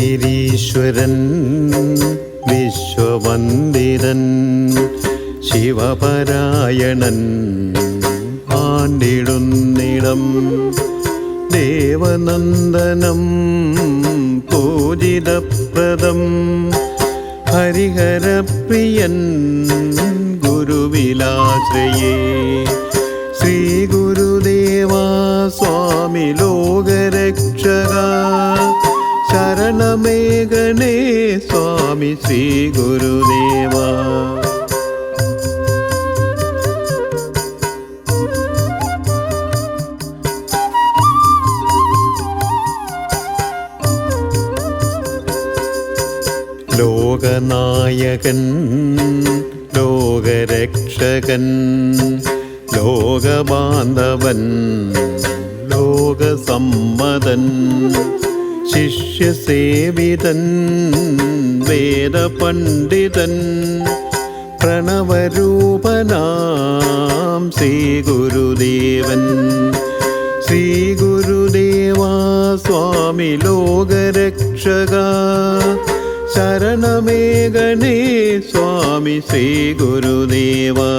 ശ്രീഗിരീശ്വരൻ വിശ്വവന്ദിതൻ ശിവപരായണൻ ആണ്ടിടുന്നിടം Devanandanam പൂജിതപ്രദം ഹരിഹരപ്രിയൻ ഗുരുവിലാശ്രയേ. Swami Shri Gurudeva. ലോകനായകൻ ലോകരക്ഷകൻ ലോകബാന്ധവൻ ലോകസമ്മതൻ ശിഷ്യസേവിതൻ വേദപണ്ഡിതൻ പ്രണവരൂപനാം Shri Gurudevan Shri Swami ലോകരക്ഷക ശരണമേഘനേ Swami Shri ഗുരുദേവാ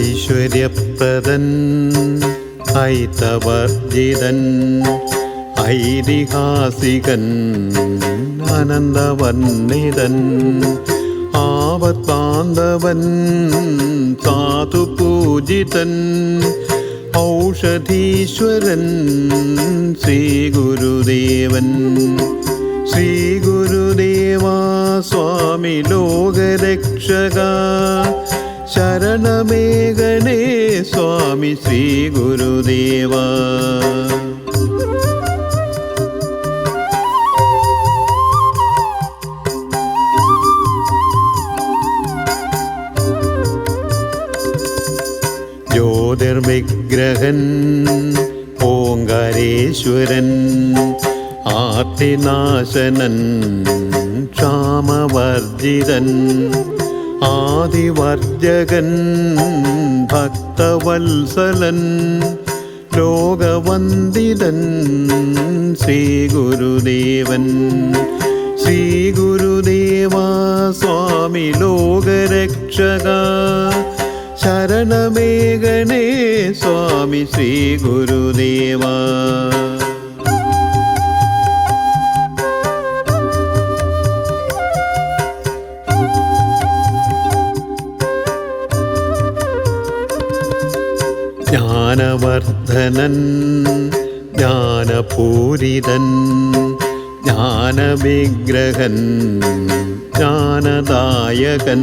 ഐശ്വര്യപ്രദൻ ഐതവർജിതൻ ഐതിഹാസികൻ അനന്തവർണിതൻ ആവത്താന്തവൻ സാധുപൂജിതൻ ഔഷധീശ്വരൻ Shri Gurudevan Shri ഗുരുദേവാ Swami ലോകരക്ഷക ശരണമേഘനേ Swami Shri Gurudeva. ജ്യോതിർവിഗ്രഹൻ ഓങ്കാരേശ്വരൻ ആർത്തിനാശനൻ ക്ഷാമവർജിതൻ ആദിവർജകൻ Bhakthavatsalan ലോകവന്ദിതൻ Shri Gurudevan Swami ലോകരക്ഷക ശരണമേഘനേ Swami Shri ഗുരുദേവാ ജ്ഞാനവർദ്ധനൻ ജ്ഞാനപൂരിതൻ ജ്ഞാനവിഗ്രഹൻ ജ്ഞാനദായകൻ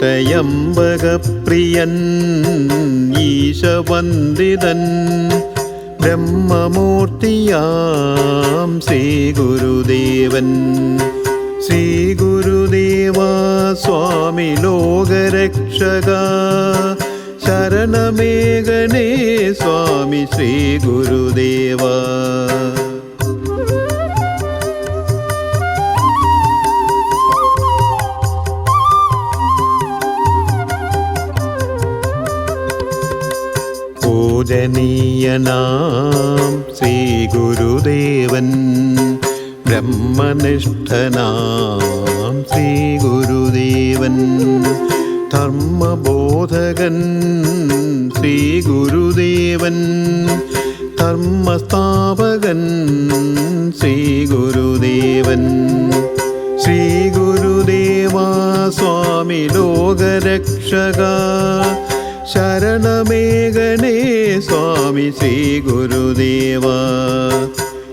ത്രയംബകപ്രിയൻ ഈശവന്ദിതൻ ബ്രഹ്മമൂർത്തിയാം ശ്രീഗുരുദേവൻ. Gurudevan Shri ഗുരുദേവാ Swami ലോകരക്ഷക ശരണമേഘനേ Swami Shri Gurudeva പൂജനീയനാം Shri Gurudevan ബ്രഹ്മനിഷ്ഠനാം ധർമ്മബോധകൻ Shri Gurudevan ധർമ്മസ്ഥാപകൻ Shri Gurudevan Shri ഗുരുദേവാ Swami ലോകരക്ഷക ശരണമേഘനേ Swami Shri Gurudeva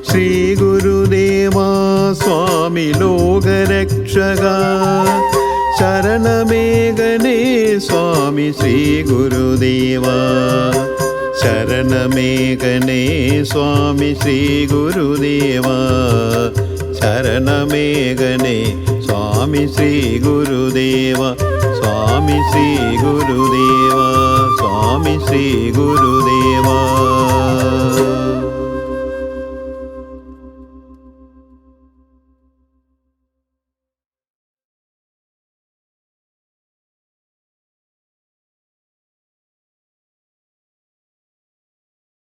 Shri ഗുരുദേവാ Swami ലോകരക്ഷക ശരണമേഘനേ Swami Shri ഗുരുദേവാ ശരണമേഘനേ Swami Shri ഗുരുദേവാ ശരണമേഘനേ Swami Shri Gurudeva Swami